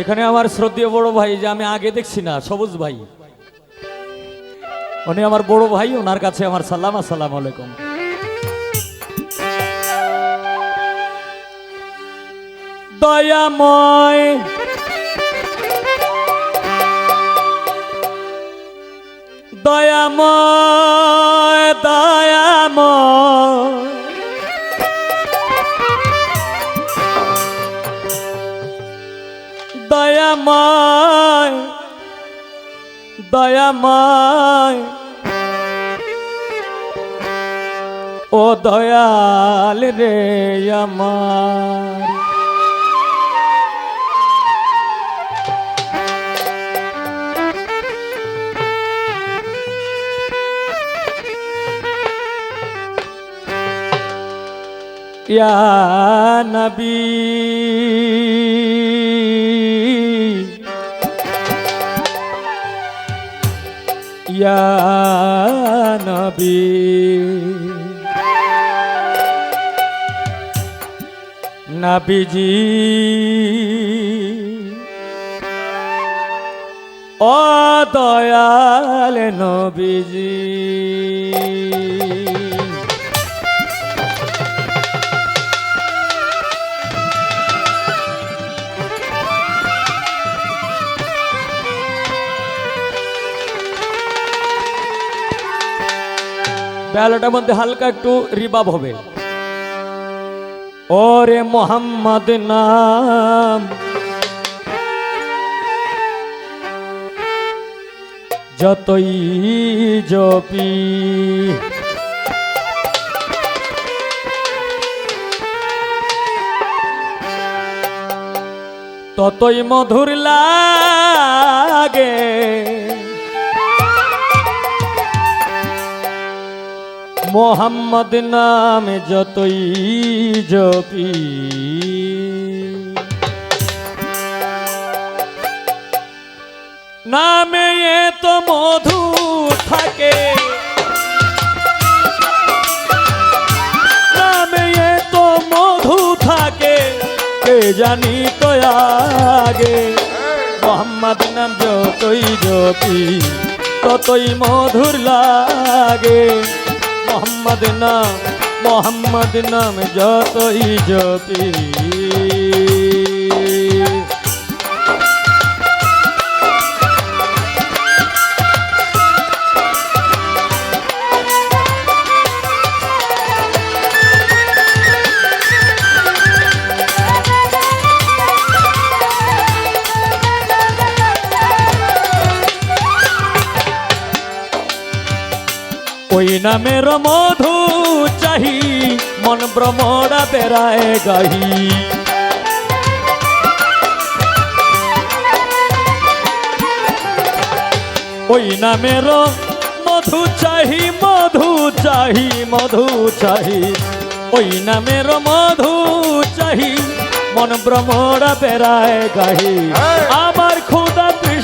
এখানে আমার শ্রদ্ধেয় বড় ভাই যে আমি আগে দেখছি না, সবুজ ভাই। উনি আমার বড় ভাই, ওনার কাছে আমার সালাম, আসসালাম আলাইকুম। দয়াময়। দয়াময় দয়াময় দয়াময় দয়াময়। ও দয়াল রে আমার। ইয়া নবী। ইয়া নবী। নবীজি ও দয়াল নবীজি। বেলাটার মধ্যে হালকা একটু রিবাব হবে। ওরে মোহাম্মদ নাম। যতই জপি ততই মধুর লাগে। মোহাম্মদ নামে যতই জপি। নামে এ তো মধু থাকে। নামে এ তো মধু থাকে, কে জানি তো আগে মোহাম্মদ নাম যতই জপি, ততই মধুর লাগে। মোহাম্মদ নাম মোহাম্মদ নাম যতই জপি ওই নামের মধু চাহি মন ভ্রমরা বেড়ায় গাহি। ওই নামের মধু চাহি মধু চাহি মধু চাহি। ওই নামের মধু চাহি মন ভ্রমরা বেড়ায় গাহি। আমার ক্ষুদা তৃষ্ণা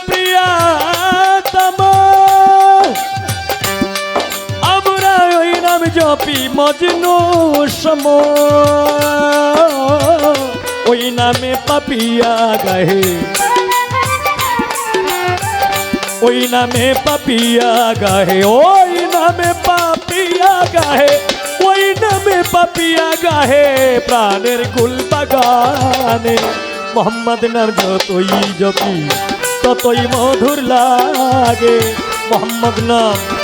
মজনু সম। ওই নামে পাপিয়া গাহে। ওই নামে পাপিয়া গাহে, ওই নামে পাপিয়া গাহে, ওই নামে পাপিয়া গাহে, প্রাণের গুল বাগানে। মোহাম্মদ নাম যতই জপি ততই মধুর লাগে। মোহাম্মদ নাম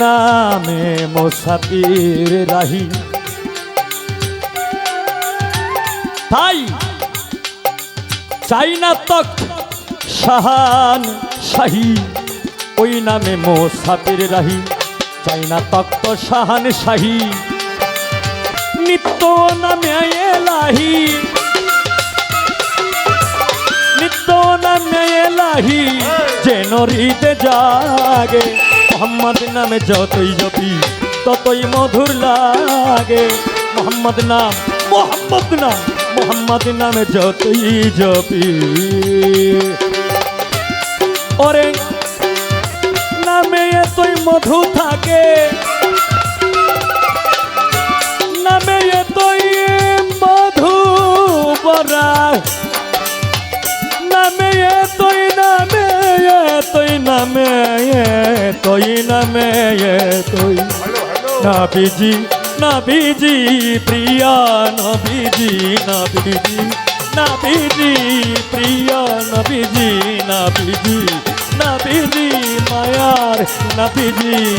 নামে মোসাফির রাহি। তাই চাই না তক শাহান শাহী, ওই নামে মোসাফির রাহি। চাই না তক্ত শাহান শাহী। নিত্য নামে এলাহি। নিত্য নামে এলাহি, যেন হৃদে জাগে। মোহাম্মদ নামে যতই জপি, ততই মধুর লাগে। মোহাম্মদ নাম মোহাম্মদ নাম, মোহাম্মদ নামে যতই জপি। ওরে, নামে এতই মধু থাকে। নামে এতই নাবিজি নাবিজি, প্রিয়া, নাবিজি নাবিজি। নাবিজি, প্রিয়া, নাবিজি নাবিজি। নাবিজি, মায়ার, নাবিজি।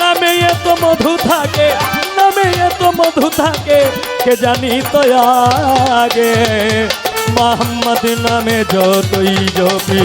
নামে এত মধু থাকে, নামে এত মধু থাকে, কে জানি তো আগে মোহাম্মদ নামে যতই জপি